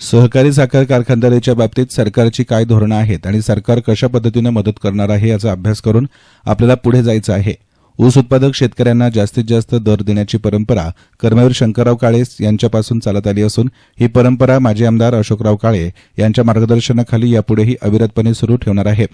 सहकारी साखर कारखानदारीच्या बाबतीत सरकारची काय धोरणं आहेत आणि सरकार कशा पद्धतीनं मदत करणार आहे याचा अभ्यास करून आपल्याला पुढे जायचं आहे. ऊस उत्पादक शेतकऱ्यांना जास्तीत जास्त दर देण्याची परंपरा कर्मवीर शंकरराव काळे यांच्यापासून चालत आली असून ही परंपरा माजी आमदार अशोकराव काळे यांच्या मार्गदर्शनाखाली यापुढेही अविरतपणे सुरू ठेवणार आहे.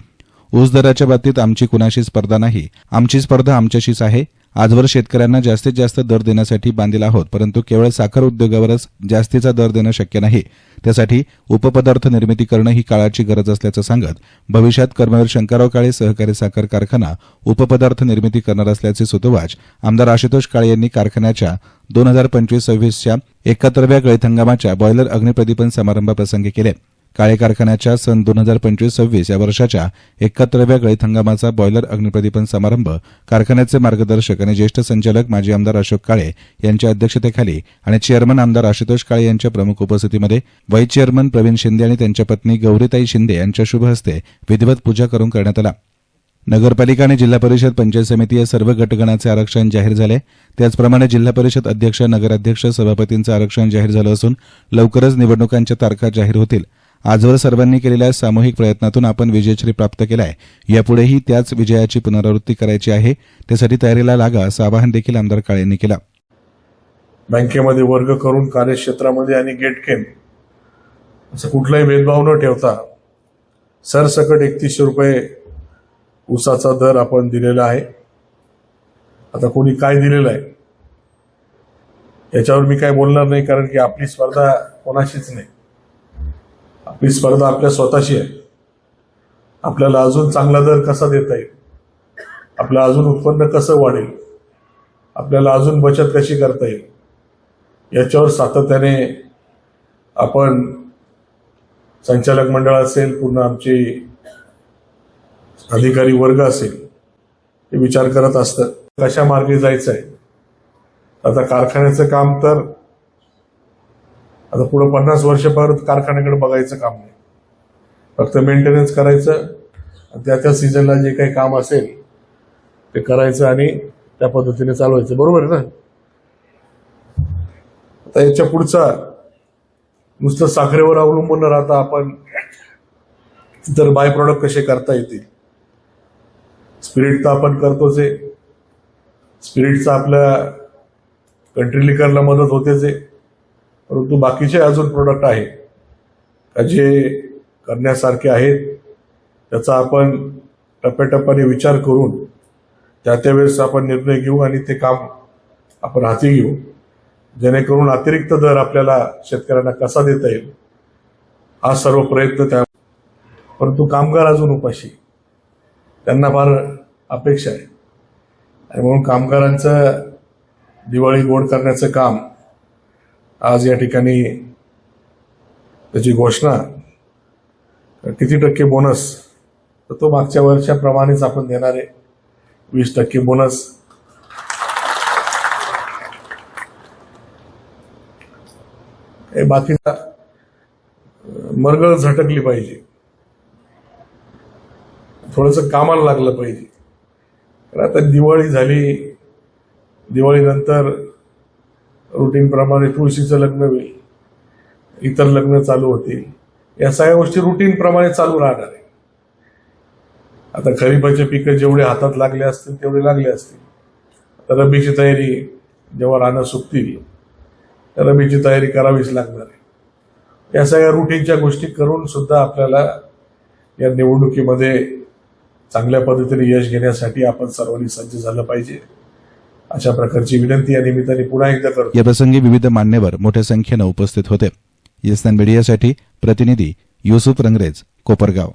ऊस दराच्या बाबतीत आमची कुणाशी स्पर्धा नाही आमची स्पर्धा आमच्याशीच आहे. आजवर शेतकऱ्यांना जास्तीत जास्त दर देण्यासाठी बांधील आहोत परंतु केवळ साखर उद्योगावरच जास्तीचा दर देणं शक्य नाही. त्यासाठी उपपदार्थ निर्मिती करणं ही काळाची गरज असल्याचं सांगत भविष्यात कर्मवीर शंकरराव काळे सहकारी साखर कारखाना उपपदार्थ निर्मिती करणार असल्याचे सुतोवाच आमदार आशुतोष काळे यांनी कारखान्याच्या दोन हजार पंचवीस सव्वीसच्या एकाहत्तरव्या गळीत हंगामाच्या बॉयलर अग्निप्रदीपन समारंभाप्रसंगी केले. काळे कारखान्याच्या सन दोन हजार पंचवीस सव्वीस या वर्षाच्या एकाहत्तराव्या गळीत हंगामाचा बॉयलर अग्निप्रदीपन समारंभ कारखान्याचे मार्गदर्शक आणि ज्येष्ठ संचालक माजी आमदार अशोक काळे यांच्या अध्यक्षतेखाली आणि चेअरमन आमदार आशुतोष काळे यांच्या प्रमुख उपस्थितीमध्ये व्हाईस चेअरमन प्रवीण शिंदे आणि त्यांच्या पत्नी गौरीताई शिंदे यांच्या शुभ हस्ते विधिवत पूजा करून करण्यात आला. नगरपालिका आणि जिल्हा परिषद पंचायत समिती या सर्व गटगणाचे आरक्षण जाहीर झाले. त्याचप्रमाणे जिल्हा परिषद अध्यक्ष नगराध्यक्ष सभापतींचं आरक्षण जाहीर झालं असून लवकरच निवडणुकांच्या तारखा जाहीर होतील. आजवर सर्वांनी केलेल्या सामूहिक प्रयत्नातून आपण विजयश्री प्राप्त केलाय. यापुढेही त्याच विजयाची पुनरावृत्ती करायची आहे. त्यासाठी तयारीला लागा असं आवाहन देखील आमदार यांनी केलं. बँकेमध्ये वर्ग करून कार्यक्षेत्रामध्ये आणि गेटकेन असं कुठलाही भेदभाव न ठेवता सरसकट एकतीसशे रुपये ऊसाचा दर आपण दिलेला आहे. आता कोणी काय दिलेलं आहे? याच्यावर मी काय बोलणार नाही कारण की आपली स्पर्धा कोणाशीच नाही. आपली स्पर्धा आपल्या स्वतःशी आहे. आपल्याला अजून चांगला दर कसा देता येईल? आपलं अजून उत्पन्न कसं वाढेल? आपल्याला अजून बचत कशी करता येईल? याच्यावर सातत्याने आपण संचालक मंडळ असेल पूर्ण आमचे अधिकारी वर्ग असेल हे विचार करत असतं कशा मार्गे जायचं आहे आता कारखान्याचं काम तर आता पुढं पन्नास वर्षापर्यंत कारखान्याकडे बघायचं काम नाही. फक्त मेंटेनन्स करायचं आणि त्या त्या सीझनला जे काही काम असेल ते करायचं आणि त्या पद्धतीने चालवायचं. बरोबर आहे ना? आता याच्या पुढचा नुसतं साखरेवर अवलंबून न राहता आपण इतर बाय प्रॉडक्ट कसे करता येतील? स्पिरिट तर आपण करतोच आहे. स्पिरिटचा आपल्या कंट्री लिकरला मदत होतेच आहे. परंतु बाकीचे अजून प्रोडक्ट आहे का जे करण्यासारखे आहेत त्याचा आपण टप्प्याटप्प्याने विचार करून त्या त्यावेळेस आपण निर्णय घेऊ आणि ते काम आपण हाती घेऊ. जेणेकरून अतिरिक्त दर आपल्याला शेतकऱ्यांना कसा देता येईल हा सर्व प्रयत्न त्या परंतु कामगार अजून उपाशी त्यांना फार अपेक्षा आहे. आणि म्हणून कामगारांचं दिवाळी गोड करण्याचं काम आज या ठिकाणी त्याची घोषणा. किती टक्के बोनस? तर तो मागच्या वर्षाप्रमाणेच आपण देणार आहे. वीस टक्के बोनस. हे बाकीचा मरगळ झटकली पाहिजे. थोडंसं कामाला लागलं पाहिजे. आता दिवाळी झाली. दिवाळीनंतर रुटीनप्रमाणे तुळशीचं लग्न होईल इतर लग्न चालू होतील या सगळ्या गोष्टी रुटीनप्रमाणे चालू राहणार आहे. आता खरीपाचे पिकं जेवढे हातात लागले असतील तेवढे लागले असतील. आता रब्बीची तयारी जेव्हा रानं सुकतील रब्बीची तयारी करावीच लागणार आहे. या सगळ्या रुटीनच्या गोष्टी करून सुद्धा आपल्याला या निवडणुकीमध्ये चांगल्या पद्धतीने यश घेण्यासाठी आपण सर्वांनी सज्ज झालं पाहिजे. अशा प्रकारची विनंती या निमित्ताने पुन्हा एकदा करतो. या प्रसंगी विविध मान्यवर मोठ्या संख्येनं उपस्थित होते. येसनान मीडियासाठी प्रतिनिधी युसुफ रंगरेज कोपरगाव.